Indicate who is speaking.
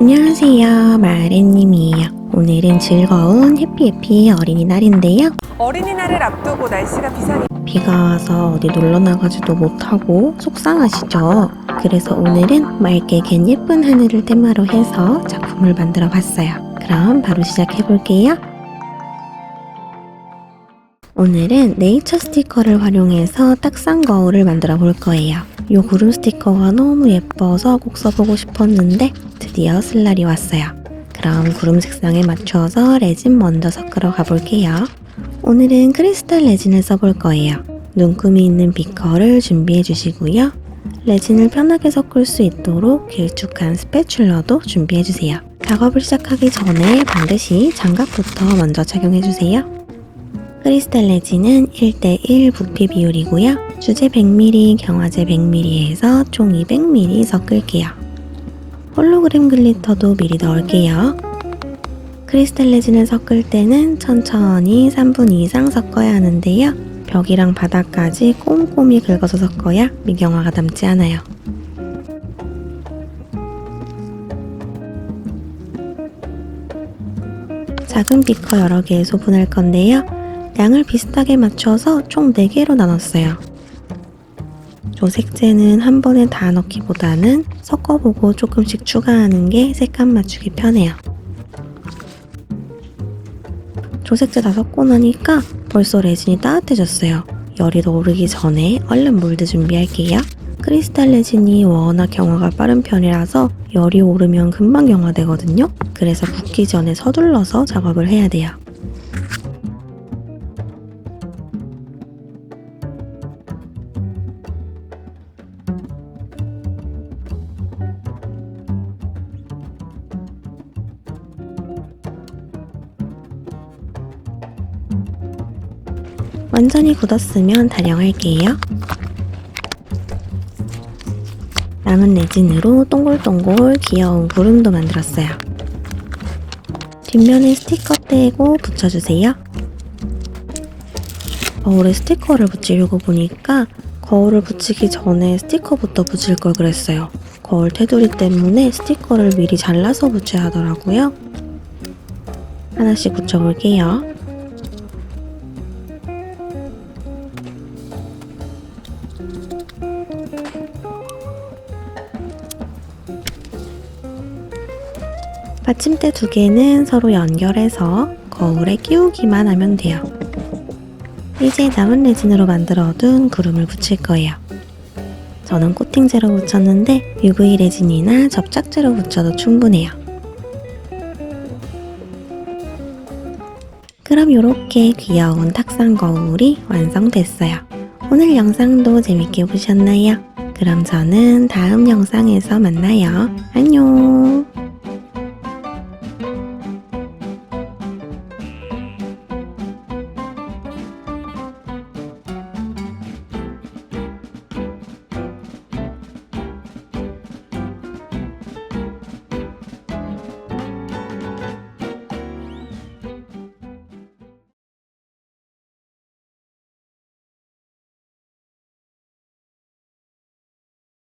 Speaker 1: 안녕하세요. 마렌님이에요. 오늘은 즐거운 해피해피 어린이날인데요.
Speaker 2: 어린이날을 앞두고 날씨가 비상이
Speaker 1: 비가 와서 어디 놀러 나가지도 못하고 속상하시죠? 그래서 오늘은 맑게 갠 예쁜 하늘을 테마로 해서 작품을 만들어 봤어요. 그럼 바로 시작해 볼게요. 오늘은 네이처 스티커를 활용해서 딱상 거울을 만들어 볼 거예요. 이 구름 스티커가 너무 예뻐서 꼭 써보고 싶었는데 드디어 쓸 날이 왔어요. 그럼 구름 색상에 맞춰서 레진 먼저 섞으러 가볼게요. 오늘은 크리스탈 레진을 써볼 거예요. 눈금이 있는 비커를 준비해 주시고요. 레진을 편하게 섞을 수 있도록 길쭉한 스패츌러도 준비해 주세요. 작업을 시작하기 전에 반드시 장갑부터 먼저 착용해 주세요. 크리스탈 레진은 1대1 부피 비율이고요. 주제 100ml, 경화제 100ml에서 총 200ml 섞을게요. 홀로그램 글리터도 미리 넣을게요. 크리스탈 레진을 섞을 때는 천천히 3분 이상 섞어야 하는데요. 벽이랑 바닥까지 꼼꼼히 긁어서 섞어야 미경화가 남지 않아요. 작은 비커 여러 개에 소분할 건데요. 양을 비슷하게 맞춰서 총 4개로 나눴어요. 조색제는 한 번에 다 넣기보다는 섞어보고 조금씩 추가하는 게 색감 맞추기 편해요. 조색제 다 섞고 나니까 벌써 레진이 따뜻해졌어요. 열이 오르기 전에 얼른 몰드 준비할게요. 크리스탈 레진이 워낙 경화가 빠른 편이라서 열이 오르면 금방 경화되거든요. 그래서 붓기 전에 서둘러서 작업을 해야 돼요. 완전히 굳었으면 다령할게요. 남은 레진으로 동글동글 귀여운 구름도 만들었어요. 뒷면에 스티커 떼고 붙여주세요. 거울에 스티커를 붙이려고 보니까 거울을 붙이기 전에 스티커부터 붙일 걸 그랬어요. 거울 테두리 때문에 스티커를 미리 잘라서 붙여야 하더라고요. 하나씩 붙여볼게요. 받침대 두 개는 서로 연결해서 거울에 끼우기만 하면 돼요. 이제 남은 레진으로 만들어둔 구름을 붙일 거예요. 저는 코팅제로 붙였는데 UV 레진이나 접착제로 붙여도 충분해요. 그럼 이렇게 귀여운 탁상 거울이 완성됐어요. 오늘 영상도 재밌게 보셨나요? 그럼 저는 다음 영상에서 만나요. 안녕!